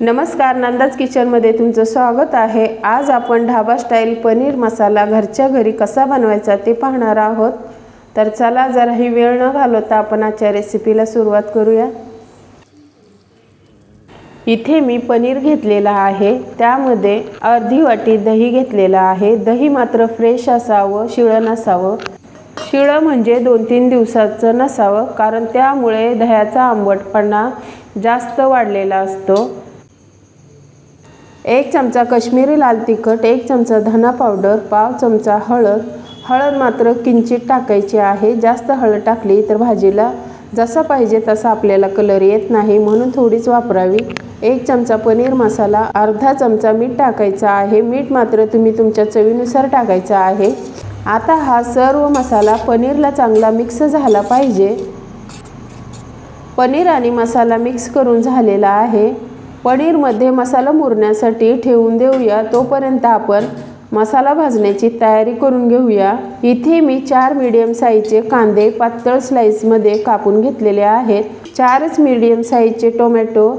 नमस्कार नंदाज किचनमध्ये तुमचं स्वागत आहे. आज आपण ढाबा स्टाईल पनीर मसाला घरच्या घरी कसा बनवायचा ते पाहणार आहोत. तर चला जराही वेळ न घालवता आपण आजच्या रेसिपीला सुरुवात करूया. इथे मी पनीर घेतलेला आहे. त्यामध्ये अर्धी वाटी दही घेतलेला आहे. दही मात्र फ्रेश असावं शिळं नसावं. शिळं म्हणजे दोन तीन दिवसाचं नसावं कारण त्यामुळे दह्याचा आंबटपणा जास्त वाढलेला असतो. एक चमचा कश्मीरी लाल तिखट एक चमचा धना पावडर पाव चमचा हळद. हळद मात्र किंचित टाकायची आहे. जास्त हळद टाकली तर भाजीला जसा पाहिजे तसा आपल्याला कलर येत नाही. म्हणून थोडीच वापरावी. एक चमचा पनीर मसाला अर्धा चमचा मीठ टाकायचा आहे. मीठ मात्र तुम्ही तुमच्या चवीनुसार टाकायचा आहे. आता हा सर्व मसाला पनीरला चांगला मिक्स झाला पाहिजे. पनीर आणि मसाला मिक्स करून झालेला आहे. पनीरमध्ये मसाला मुरण्यासाठी ठेवून देऊया. तोपर्यंत आपण मसाला भाजण्याची तयारी करून घेऊया. इथे मी चार मीडियम साईजचे कांदे पातळ स्लाईसमध्ये कापून घेतलेले आहेत. चारच मीडियम साईजचे टोमॅटो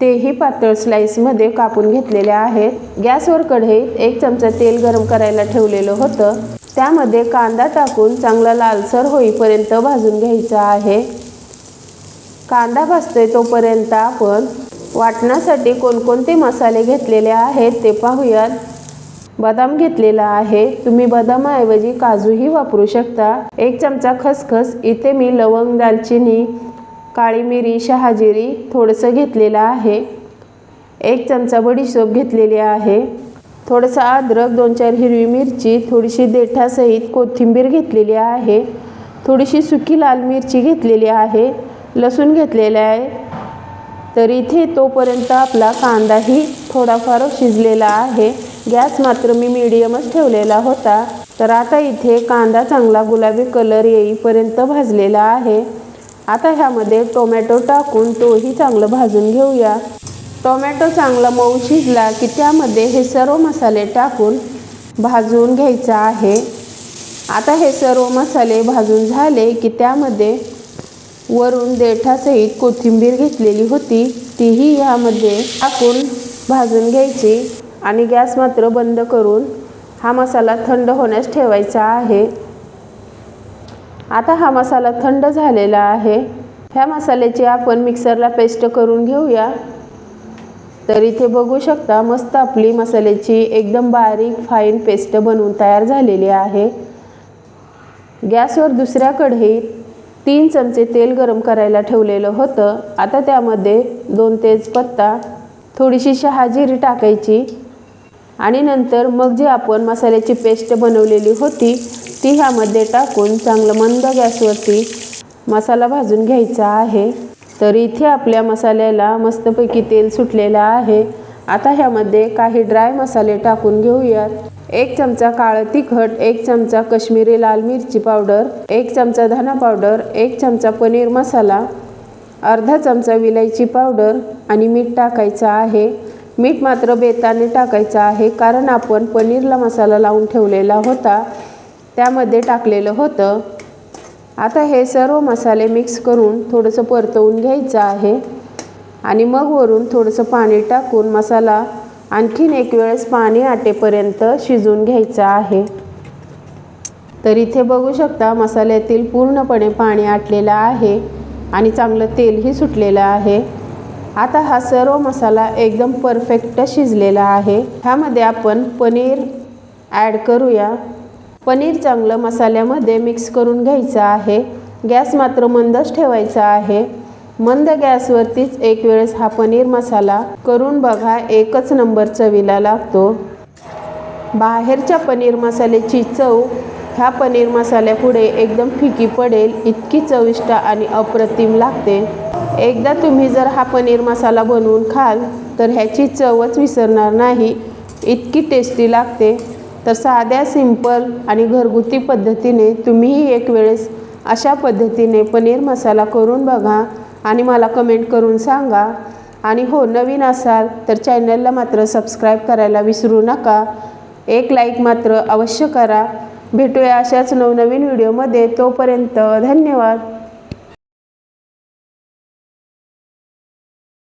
तेही पातळ स्लाईसमध्ये कापून घेतलेले आहेत. गॅसवर कढईत एक चमचा तेल गरम करायला ठेवलेलं होतं. त्यामध्ये कांदा टाकून चांगला लालसर होईपर्यंत भाजून घ्यायचा आहे. कांदा भाजतोय तोपर्यंत आपण वाटण्यासाठी कोणकोणते मसाले घेतलेले आहेत ते पाहूयात. बदाम घेतलेला आहे. तुम्ही बदामाऐवजी काजूही वापरू शकता. एक चमचा खसखस इथे मी लवंग दालचिनी काळी मिरी शहाजिरी थोडंसं घेतलेलं आहे. एक चमचा बडीशोप घेतलेली आहे. थोडंसं अद्रक दोन चार हिरवी मिरची थोडीशी देठासहित कोथिंबीर घेतलेली आहे. थोडीशी सुकी लाल मिरची घेतलेली आहे. लसूण घेतलेलं आहे. तर इथे तोपर्यंत आपला कांदाही थोडाफार शिजलेला आहे. गॅस मात्र मी मिडियमच ठेवलेला होता. तर आता इथे कांदा चांगला गुलाबी कलर येईपर्यंत भाजलेला आहे. आता ह्यामध्ये टोमॅटो टाकून तोही चांगलं भाजून घेऊया. टोमॅटो चांगला मऊ शिजला की त्यामध्ये हे सर्व मसाले टाकून भाजून घ्यायचा आहे. आता हे सर्व मसाले भाजून झाले की त्यामध्ये वरून देठासहित कोथिंबीर घेतलेली होती तीही ह्यामध्ये टाकून भाजून घ्यायची आणि गॅस मात्र बंद करून हा मसाला थंड होण्यास ठेवायचा आहे. आता हा मसाला थंड झालेला आहे. ह्या मसाल्याची आपण मिक्सरला पेस्ट करून घेऊया. तर इथे बघू शकता मस्त आपली मसाल्याची एकदम बारीक फाईन पेस्ट बनवून तयार झालेली आहे. गॅसवर दुसऱ्या कढईत तीन चमचे तेल गरम करायला ठेवलेलं होतं. आता त्यामध्ये दोन तेजपत्ता थोडीशी शहाजिरी टाकायची आणि नंतर मग जी आपण मसाल्याची पेस्ट बनवलेली होती ती ह्यामध्ये टाकून चांगलं मंद गॅसवरती मसाला भाजून घ्यायचा आहे. तर इथे आपल्या मसाल्याला मस्तपैकी तेल सुटलेलं आहे. आता ह्यामध्ये काही ड्राय मसाले टाकून घेऊयात. एक चमचा काळं तिखट एक चमचा कश्मीरी लाल मिरची पावडर एक चमचा धना पावडर एक चमचा पनीर मसाला अर्धा चमचा विलायची पावडर आणि मीठ टाकायचं आहे. मीठ मात्र बेताने टाकायचं आहे कारण आपण पनीरला मसाला लावून ठेवलेला होता. त्यामध्ये टाकलेलं होतं. आता हे सर्व मसाले मिक्स करून थोडंसं परतवून घ्यायचं आहे. आणि मग वरून थोडंसं पाणी टाकून मसाला आणखीन एक वेळेस पाणी आटेपर्यंत शिजून घ्यायचं आहे. तर इथे बघू शकता मसाल्यातील पूर्णपणे पाणी आटलेलं आहे आणि चांगलं तेलही सुटलेलं आहे. आता हा सर्व मसाला एकदम परफेक्ट शिजलेला आहे. ह्यामध्ये आपण पनीर ॲड करूया. पनीर चांगलं मसाल्यामध्ये मिक्स करून घ्यायचं आहे. गॅस मात्र मंदच ठेवायचा आहे. मंद गॅसवरतीच एक वेळेस हा पनीर मसाला करून बघा एकच नंबर चवीला लागतो. बाहेरच्या पनीर मसाल्याची चव ह्या पनीर मसाल्यापुढे एकदम फिकी पडेल इतकी चविष्ट आणि अप्रतिम लागते. एकदा तुम्ही जर हा पनीर मसाला बनवून खाल तर ह्याची चवच विसरणार नाही इतकी टेस्टी लागते. तर साध्या सिंपल आणि घरगुती पद्धतीने तुम्हीही एक वेळेस अशा पद्धतीने पनीर मसाला करून बघा. आणि मला कमेंट करून सांगा. आणि हो नवीन असाल तर चॅनलला मात्र सबस्क्राईब करायला विसरू नका. एक लाईक मात्र अवश्य करा. भेटूया अशाच नवनवीन व्हिडिओमध्ये तोपर्यंत धन्यवाद.